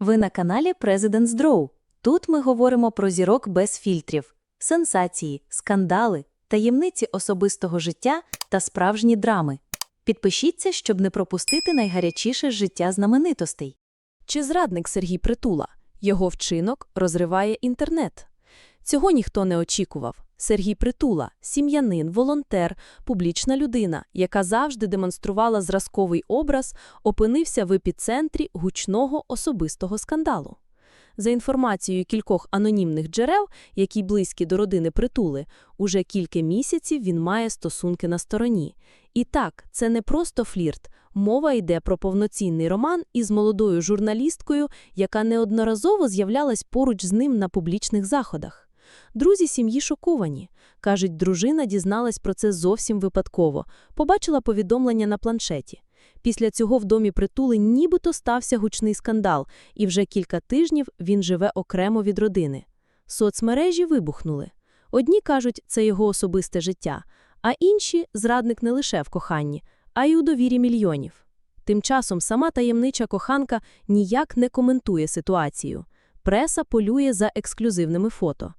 Ви на каналі President's Draw. Тут ми говоримо про зірок без фільтрів, сенсації, скандали, таємниці особистого життя та справжні драми. Підпишіться, щоб не пропустити найгарячіше життя знаменитостей. Чи зрадник Сергій Притула? Його вчинок розриває інтернет. Цього ніхто не очікував. Сергій Притула – сім'янин, волонтер, публічна людина, яка завжди демонструвала зразковий образ, опинився в епіцентрі гучного особистого скандалу. За інформацією кількох анонімних джерел, які близькі до родини Притули, уже кілька місяців він має стосунки на стороні. І так, це не просто флірт. Мова йде про повноцінний роман із молодою журналісткою, яка неодноразово з'являлась поруч з ним на публічних заходах. Друзі сім'ї шоковані. Кажуть, дружина дізналась про це зовсім випадково, побачила повідомлення на планшеті. Після цього в домі притули нібито стався гучний скандал, і вже кілька тижнів він живе окремо від родини. Соцмережі вибухнули. Одні кажуть, це його особисте життя, а інші – зрадник не лише в коханні, а й у довірі мільйонів. Тим часом сама таємнича коханка ніяк не коментує ситуацію. Преса полює за ексклюзивними фото.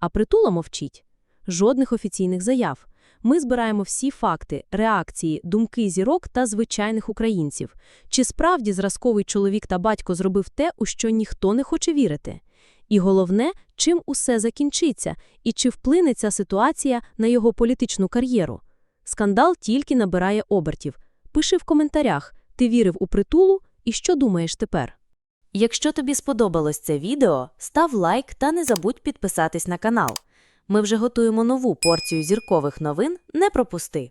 А притула мовчить. Жодних офіційних заяв. Ми збираємо всі факти, реакції, думки зірок та звичайних українців. Чи справді зразковий чоловік та батько зробив те, у що ніхто не хоче вірити? І головне, чим усе закінчиться, і чи вплине ця ситуація на його політичну кар'єру? Скандал тільки набирає обертів. Пиши в коментарях, ти вірив у притулу і що думаєш тепер? Якщо тобі сподобалось це відео, став лайк та не забудь підписатись на канал. Ми вже готуємо нову порцію зіркових новин, не пропусти!